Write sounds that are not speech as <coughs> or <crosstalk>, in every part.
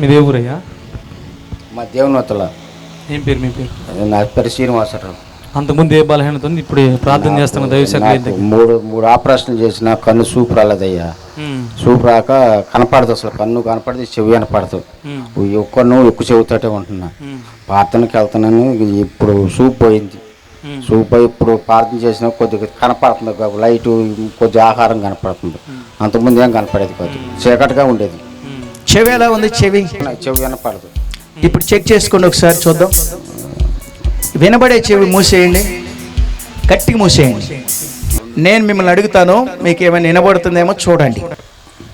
మీది ఊరయ్యా? మా దేవునవతల ఏం పేరు మీ పేరు? నా పేరు శ్రీనివాసరావు. అంతకుముందు ఏ బలహీనత ఇప్పుడు ప్రార్థన చేస్తున్న దైవశాఖ మూడు మూడు ఆపరేషన్లు చేసిన కన్ను చూపు రాలేదయ్యా చూపు రాక కనపడదు అసలు కన్ను కనపడదు చెవి కనపడదు. ఈ ఒక్క నువ్వు ఎక్కువ చెబుతాటే ఉంటున్నా ప్రార్థనకి వెళ్తున్నాను ఇప్పుడు చూపు పోయింది. చూపు పోయి ఇప్పుడు ప్రార్థన చేసిన కొద్దిగా కనపడుతుంది లైట్ కొద్ది ఆహారం కనపడుతుంది. అంతకుముందు ఏం కనపడేది కాదు చీకటిగా ఉండేది. చెవి ఎలా ఉంది? చెవి చెవి? కనపడదు ఇప్పుడు చెక్ చేసుకోండి ఒకసారి చూద్దాం. వినబడే చెవి మూసేయండి. గట్టిగా మూసేయండి. నేను మిమ్మల్ని అడుగుతాను మీకు ఏమైనా వినబడుతుందేమో చూడండి.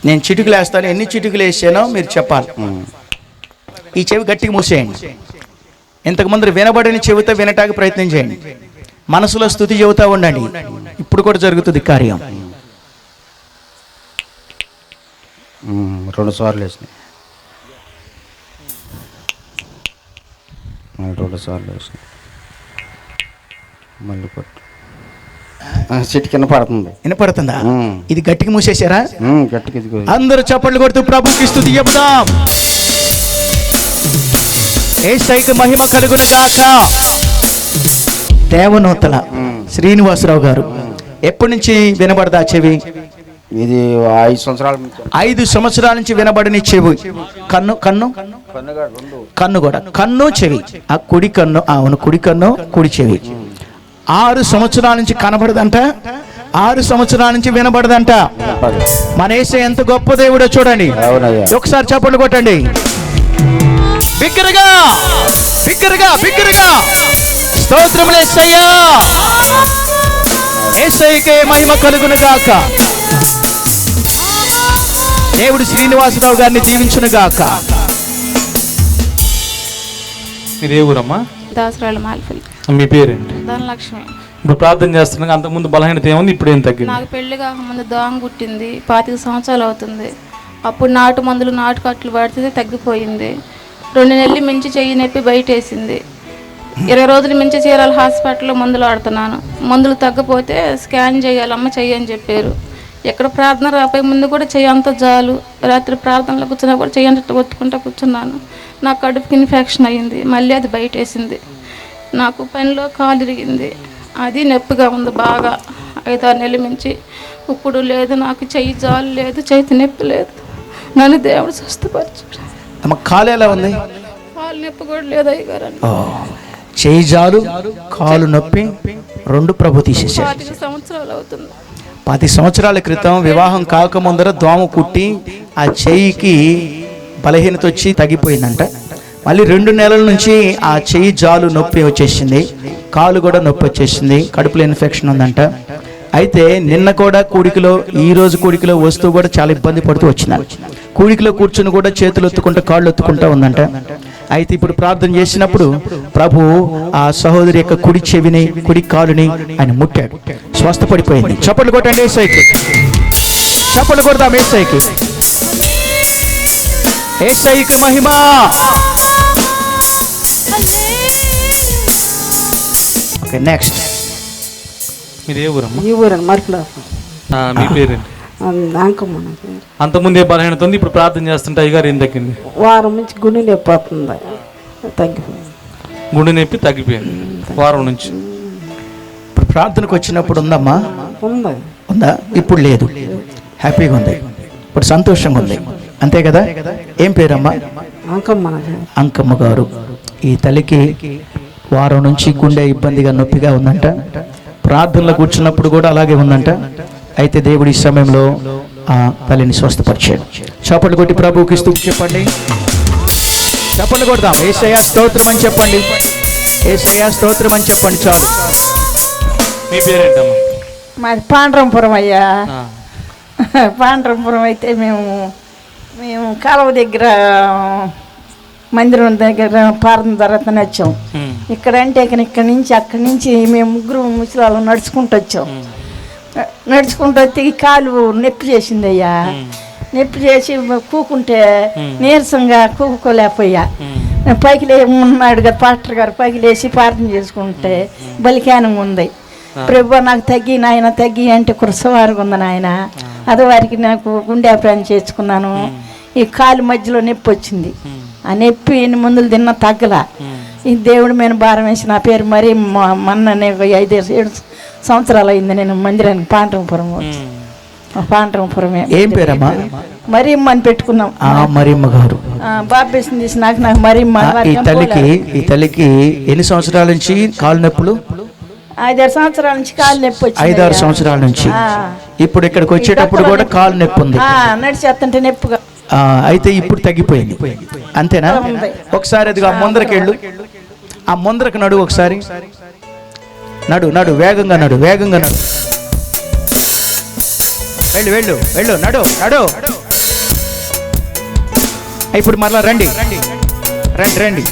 నేను చిటుకులు వేస్తాను ఎన్ని చిటుకులు వేసానో మీరు చెప్పాలి. ఈ చెవి గట్టిగా మూసేయండి. ఇంతకుముందు వినబడని చెవితో వినటానికి ప్రయత్నం చేయండి. మనసులో స్థుతి చెబుతూ ఉండండి. ఇప్పుడు కూడా జరుగుతుంది కార్యం. రెండు సార్లు వేసినాయి. రెండు సార్లు వేసినాయి. మళ్ళీ కొట్టు. ఆ, చిటి కింద పడుతుంది. వినపడుతుందా. ఇది గట్టిగా మూసేశారా? ఇదిగో అందరూ చప్పట్లు కొడుతూ ప్రభుకి స్థుతి చెబుదాం. ఏసైకి మహిమ కలుగును గాక? దేవనూతల శ్రీనివాసరావు గారు. ఎప్పటి నుంచి వినబడదా చెవి? ఇది ఐదు సంవత్సరాల నుంచి. ఐదు సంవత్సరాల నుంచి వినబడని చెవి. కన్ను కన్ను? కన్ను కూడా. కన్ను చెవి. ఆ కుడి కన్ను అవును కుడి కన్ను కుడి చెవి. ఆరు సంవత్సరాల నుంచి కనబడదంట. ఆరు సంవత్సరాల నుంచి వినబడదంట. మన ఏసే ఎంత గొప్ప దేవుడో చూడండి. ఒకసారి చప్పట్లు కొట్టండి. బిగ్గరగా బిగ్గరగా బిగ్గరగా. స్తోత్రములు ఎస్సయ్యా ఏసైకే మహిమ కలుగును గాక దేవుడు శ్రీనివాసరావు గారిని దీవించును గాక. మీరు ఏ ఊరమ్మా దాసరాళ్ళ మాల్ఫిల్. మీ పేరేంటి? ధనలక్ష్మి. ఇప్పుడు ప్రార్థన అంతకుముందు బలహీనత ఏముంది? ఇప్పుడు ఏం తగ్గింది? నాకు పెళ్ళి కాకముందు దోమ గుట్టింది పాతిక సంవత్సరాలు అవుతుంది. అప్పుడు నాటు మందులు నాటు కట్లు పడితే తగ్గిపోయింది. రెండు నెలలు మించి చెయ్యి నొప్పి బయటేసింది. ఇరవై రోజులు మించి చీరాల హాస్పిటల్లో మందులు ఆడుతున్నాను మందులు తగ్గపోతే స్కాన్ చేయాలమ్మ చెయ్యి అని చెప్పారు. ఎక్కడ ప్రార్థన రాపోయే ముందు కూడా చెయ్యి అంత జాలు. రాత్రి ప్రార్థనలో కూర్చున్నా కూడా చెయ్యి అంత ఒత్తుకుంటూ కూర్చున్నాను. నా కడుపుకి ఇన్ఫెక్షన్ అయ్యింది. మళ్ళీ అది బయటేసింది. నాకు పనిలో కాలు ఇరిగింది అది నొప్పిగా ఉంది బాగా. ఐదారు నెలల నుంచి ఇప్పుడు లేదు నాకు చెయ్యి జాలు లేదు చేతి నొప్పి లేదు. నన్ను దేవుడు స్వస్థపరచాడు. తమ కాలు ఎలా ఉంది? కాలు నొప్పి కూడా లేదు అయ్యగారు చేయి జాలు కాలు నొప్పి రెండు ప్రభు పాతిక సంవత్సరాలు అవుతుంది. పది సంవత్సరాల క్రితం వివాహం కాకముందర దోమ కుట్టి ఆ చెయ్యికి బలహీనత వచ్చి తగ్గిపోయిందంట. మళ్ళీ రెండు నెలల నుంచి ఆ చెయ్యి జాలు నొప్పి వచ్చేసింది కాలు కూడా నొప్పి వచ్చేసింది కడుపులో ఇన్ఫెక్షన్ ఉందంట. అయితే నిన్న కూడా కూడికలో ఈ రోజు కూడికలో వస్తూ కూడా చాలా ఇబ్బంది పడుతూ వచ్చింది కూడికలో కూర్చుని కూడా చేతులు ఎత్తుకుంటూ కాళ్ళు ఎత్తుకుంటూ ఉందంట. అయితే ఇప్పుడు ప్రార్థన చేసినప్పుడు ప్రభు ఆ సహోదరి యొక్క కుడి చెవిని కుడి కాలుని ఆయన ముట్టాడు. స్వస్థపడిపోయింది. చప్పట్లు కొట్టండి ఏసైకి. చప్పట్లు కొడతాం ఏసైకి. ఏసైకి మహిమ. ఓకే నెక్స్ట్ మీరు ఏ ఊరమ్మా? ఈ ఊరని మరకులో ఆ, మీ పేరు. అంతకుముందు ఏ బలహీనత ఉంది ఇప్పుడు ప్రార్థన చేస్తుంటే అయ్యగారు ఏం తగ్గింది? వారం నుంచి గుండె లేకపోతుంది తగ్గిపోయింది. గుండె నొప్పి తగ్గిపోయింది వారం నుంచి. ఇప్పుడు ప్రార్థనకు వచ్చినప్పుడు ఉందమ్మా? ఉంది? ఉందా? ఇప్పుడు లేదు. హ్యాపీగా ఉంది. ఇప్పుడు సంతోషంగా ఉంది. అంతే కదా? ఏం పేరమ్మా? అంకమ్మ. అంకమ్మ గారు. ఈ తల్లికి వారం నుంచి గుండె ఇబ్బందిగా నొప్పిగా ఉందంట. ప్రార్థనలో కూర్చున్నప్పుడు కూడా అలాగే ఉందంట. అయితే దేవుడి ఈ సమయంలో ఆ తల్లిని స్వస్థపరిచాడు. చప్పట్లు కొట్టి ప్రభువుకి స్థుతి చెప్పండి. చప్పట్లు కొడదాం. ఏసయ్య స్తోత్రం అని చెప్పండి. ఏసయ్య స్తోత్రం అని చెప్పండి చాలు. మీ పేరేంటమ్మా? మాది పాండ్రంపురం అయ్యా. పాండ్రంపురం అయితే మేము మేము కాలువ దగ్గర మందిరం దగ్గర పార్థన తర్వాత వచ్చాం. ఉమ్, ఇక్కడ అంటే ఇక ఇక్కడి నుంచి అక్కడి నుంచి మేము ముగ్గురు ముసలాళ్ళు నడుచుకుంటూ వచ్చాం. నడుచుకుంటూ వస్తే ఈ కాలు నొప్పి చేసింది అయ్యా నొప్పి చేసి కూకుంటే నీరసంగా కూకోలేకపోయా పైకి లే ఉన్నాడు కదా పాస్టర్ గారు పైకి లేచి ప్రార్థన చేసుకుంటే బలికానం ఉంది. ప్రభు నాకు తగ్గి నాయన తగ్గి అంటే కురసవారుగా ఉంది నాయన. అది వారికి నాకు గుండె ఆపరేషన్ చేసుకున్నాను ఈ కాలు మధ్యలో నొప్పి వచ్చింది. ఆ నొప్పి ఎన్ని మందులు తిన్నా తగ్గల. ఈ దేవుడి మీద భారం వేసి నా పేరు మరి మొన్న ఐదు ఏడు సంవత్సరాలు అయింది నేను మందిరానికి పాండ్రంపురం వచ్చి పాండ్రంపురమే ఏం పేరమ్మా? మరి అని పెట్టుకున్నాం. ఆ మరియమ్మ గారు. ఆ, బాప్టిజం తీసి నాకు నాకు మరి ఆ, ఈ తల్లికి ఈ తల్లికి ఎన్ని సంవత్సరాల నుంచి కాలు నొప్పులు? ఐదారు సంవత్సరాల నుంచి కాలు నొప్పి వచ్చింది ఐదారు. సంవత్సరాల నుంచి. ఇప్పుడు ఇక్కడికి వచ్చేటప్పుడు కూడా కాలు నొప్పి ఉంది. ఆ, నడిచేస్తుంటే నొప్పిగా. ఆ, అయితే ఇప్పుడు తగ్గిపోయింది. అంతేనా? ఒకసారి అది ఆ ముందరకి వెళ్ళు ఆ ముందరకు నడు ఒకసారి. నడు నడు వేగంగా నడు వేగంగా నడు. వెళ్ళు వెళ్ళు వెళ్ళు నడు నడు. ఇప్పుడు మరలా రండి. రండి రండి.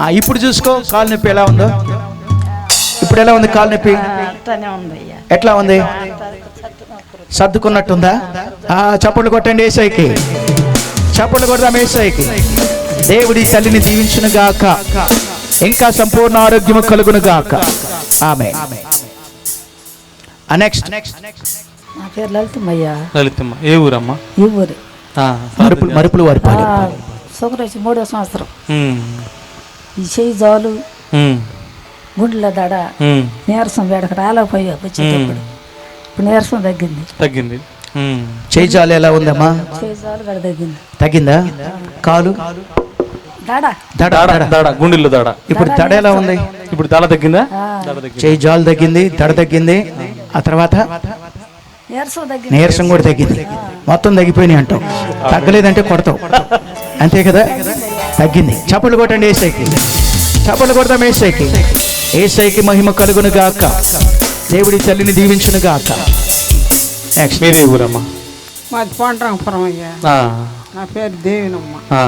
ఆ, ఇప్పుడు చూసుకో కాలు నొప్పి ఎలా ఉందో. ఇప్పుడు ఎలా ఉంది కాలు నొప్పి? ఎట్లా ఉంది. సర్దుకున్నట్టుందా? ఆ చప్పట్లు కొట్టండి ఏసైకి. చప్పట్లు కొడదాం ఏసైకి. దేవుడి తల్లిని దీవించును గాక. ఇంకా సంపూర్ణ ఆరోగ్యము కలుగును గాక. ఆమె. నెక్స్ట్ నా పేరు లలితమ్మయ్యా. లలితమ్మ ఏ ఊరమ్మా? ఈ ఊరి. ఆ, మరుపులు మరుపులు వారి పాడు షుగర్ వచ్చి మూడో సంవత్సరం. ఈ చెయ్యి జాలు గుండెల దడ నీరసం వేడక రాలేకపోయా వచ్చేటప్పుడు. ఇప్పుడు నీరసం తగ్గింది. తగ్గింది. చేయి జాలు ఎలా ఉందమ్మా? తగ్గింది? కాలు? గుండెల్లో దాడ. ఇప్పుడు దడ ఎలా ఉంది? ఇప్పుడు దాడ తగ్గిందా? చేయి జాలు తగ్గింది? దడ తగ్గింది ఆ తర్వాత? నీరసం కూడా తగ్గింది. మొత్తం తగ్గిపోయినాయి అంటాం తగ్గలేదంటే కొడతావు. అంతే కదా? తగ్గింది. చప్పలు కొట్టండి ఏసైకి. చప్పలు కొడతాం ఏసైకి. ఏసైకి మహిమ కలుగును గాక దేవుడి తల్లిని దీవించును గాక నెక్స్ట్ మీదే ఊరమ్మా. మాది పాండ్రంపురం అయ్యా. ఆ, నా పేరు దేవినమ్మ. ఆ.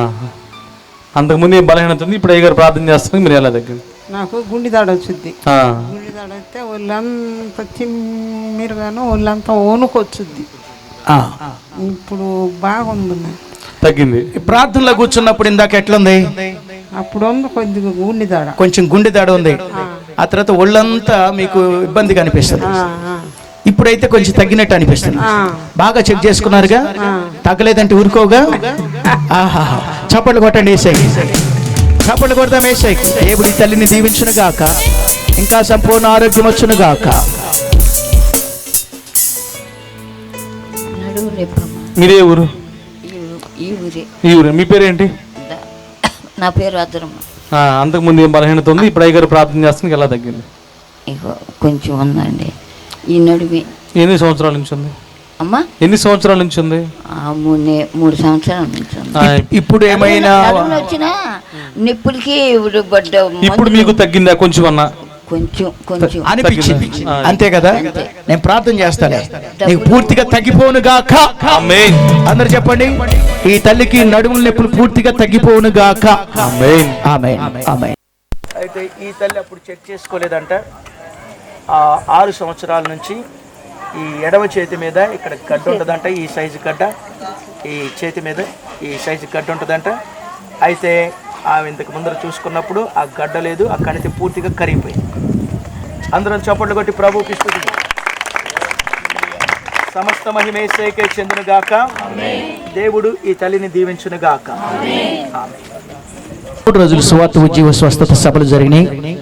అంతకుముందు ఏం బలహీనత ఉంది ఇప్పుడు అయ్యగారు ప్రార్థన చేస్తాను మీరు ఎలా తగ్గింది నాకు గుండె దాడ వచ్చింది. ఆ, గుండె దాడ వస్తే ఒళ్ళంతా తిమ్మిరుగాను ఒళ్ళంతా వణుకొచ్చుద్ది. ఆ. ఇప్పుడు బాగుంది. తగ్గింది. ప్రార్థనలో కూర్చున్నప్పుడు ఇందాక ఎట్లుంది? అప్పుడు ఉంది కొద్దిగా గుండె దాడ. కొంచెం గుండె దాడ ఉంది. ఆ. తర్వాత ఒళ్ళంతా మీకు ఇబ్బందిగా అనిపిస్తుంది. ఇప్పుడైతే కొంచెం తగ్గినట్టు అనిపిస్తుంది. ఆ. బాగా చెక్ చేసుకున్నారుగా? తగ్గలేదంటే ఊరుకోగా? <laughs> ఆహా చప్పట్లు కొట్టండి ఏసై చప్పట్లు కొడదాం ఏసై దేవుడి తల్లిని దీవించును గాక. ఇంకా సంపూర్ణ ఆరోగ్యం వచ్చును గాక. మీదే ఊరు? ఈ ఊరే ఈ ఊరు. మీ పేరేంటి? <coughs> నా పేరు అద్దరమ్మ ఆ, అంతకుముందు ఏం బలహీనత ఉంది? ఇప్పుడు అయ్యగారు ప్రార్థన చేస్తానికి ఎలా తగ్గింది? కొంచెం ఉందండి. ఈ నడుమి ఎన్ని సంవత్సరాల నుంచి ఉంది? అమ్మ? ఎన్ని సంవత్సరాల నుంచి ఉంది? మూడు మూడు సంవత్సరాల నుంచి ఉంది. ఇప్పుడు ఏమైనా వచ్చిన నిప్పులకి ఇప్పుడు మీకు తగ్గిందా? కొంచెం అన్న. కొంచెం కొంచెం. అనిపించింది. అంతే కదా? నేను ప్రార్థన చేస్తానే. నీకు పూర్తిగా తగ్గిపోను గాక. ఆమేన్. అందరు చెప్పండి. ఈ తల్లికి నడుముల నొప్పులు పూర్తిగా తగ్గిపోను గాక. ఆమేన్. ఆమె ఆమె అయితే ఈ తల్లి అప్పుడు చెక్ చేసుకోలేదంట. ఆరు సంవత్సరాల నుంచి ఈ ఎడమ చేతి మీద ఇక్కడ గడ్డ ఉంటుందంట ఈ సైజు గడ్డ. ఈ చేతి మీద ఈ సైజు గడ్డ ఉంటుందంట. అయితే ఆమె ఇంతకు ముందర చూసుకున్నప్పుడు ఆ గడ్డ లేదు ఆ కణితి పూర్తిగా కరిగిపోయింది. అందరం చప్పట్లు కొట్టి ప్రభు స్తుతి సమస్త మహిమేసేకే చెందును గాక దేవుడు ఈ తల్లిని దీవించునుగాక. మూడు రోజులు సువార్త ఉద్యోగ స్వస్థత సభలు జరిగినాయి.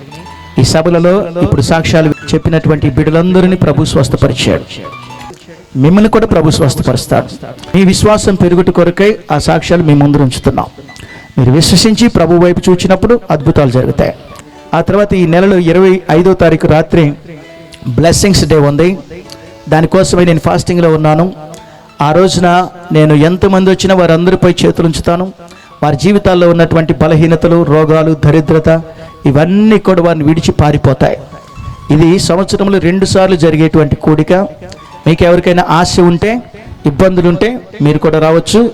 ఈ సభలలో ఇప్పుడు సాక్ష్యాలు చెప్పినటువంటి బిడ్డలందరినీ ప్రభు స్వస్థపరిచాడు. మిమ్మల్ని కూడా ప్రభు స్వస్థపరుస్తాడు. మీ విశ్వాసం పెరుగుట కొరకై ఆ సాక్ష్యాలు మీ ముందు ఉంచుతున్నాం. మీరు విశ్వసించి ప్రభు వైపు చూచినప్పుడు అద్భుతాలు జరుగుతాయి. ఆ తర్వాత ఈ నెలలో ఇరవై ఐదో తారీఖు రాత్రి బ్లెస్సింగ్స్ డే ఉంది. దానికోసమే నేను ఫాస్టింగ్లో ఉన్నాను. ఆ రోజున నేను ఎంతమంది వచ్చినా వారందరిపై చేతులు ఉంచుతాను. వారి జీవితాల్లో ఉన్నటువంటి బలహీనతలు రోగాలు దరిద్రత ఇవన్నీ కూడా వారిని విడిచి పారిపోతాయి. ఇది సంవత్సరంలో రెండు సార్లు జరిగేటువంటి కూడిక. మీకు ఎవరికైనా ఆశ ఉంటే ఇబ్బందులు ఉంటే మీరు కూడా రావచ్చు.